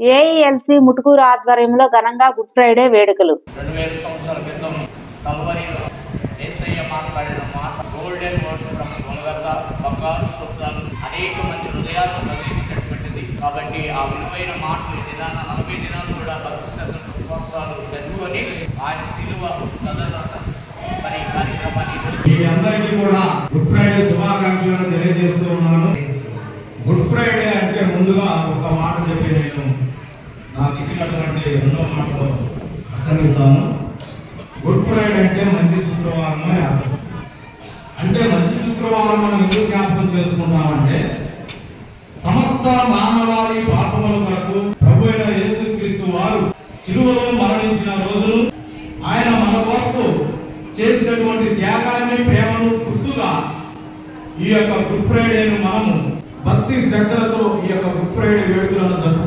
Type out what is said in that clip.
AELC Mutukuru ఆధ్వర్యంలో ఘనంగా good Friday వేడుకలు. అనేక మంది హృదయాలను కదిలించినటువంటిది కాబట్టి ఆ విలువైన మాటలు నలభై దినాలు కూడా భక్తి శ్రద్ధలు ఉపవాసాలు జరుపుకొని ఆయన శిలువ కదలట మరి ఈ కార్యక్రమాన్ని ఈరోజు మీ అందరికీ కూడా గుడ్ ఫ్రైడే శుభాకాంక్షలను నాకు ఇచ్చినటువంటి రెండో మాటలో ప్రసంగిస్తాను. గుడ్ ఫ్రైడే అంటే మంచి శుక్రవారం అని అర్థం. అంటే మంచి శుక్రవారం మనం ఎందుకు జ్ఞాపకం చేసుకుంటామంటే సమస్త మానవాళి పాపముల కొరకు ప్రభు అయిన యేసుక్రీస్తు వారు సిలువలో మరణించిన రోజును ఆయన మన కొరకు చేసినటువంటి త్యాగాన్ని ప్రేమను గుర్తుగా ఈ యొక్క గుడ్ ఫ్రైడేను మనము భక్తి శ్రద్ధలతో ఈ యొక్క గుడ్ ఫ్రైడే వేడుకలను జరుపుకుంటూ.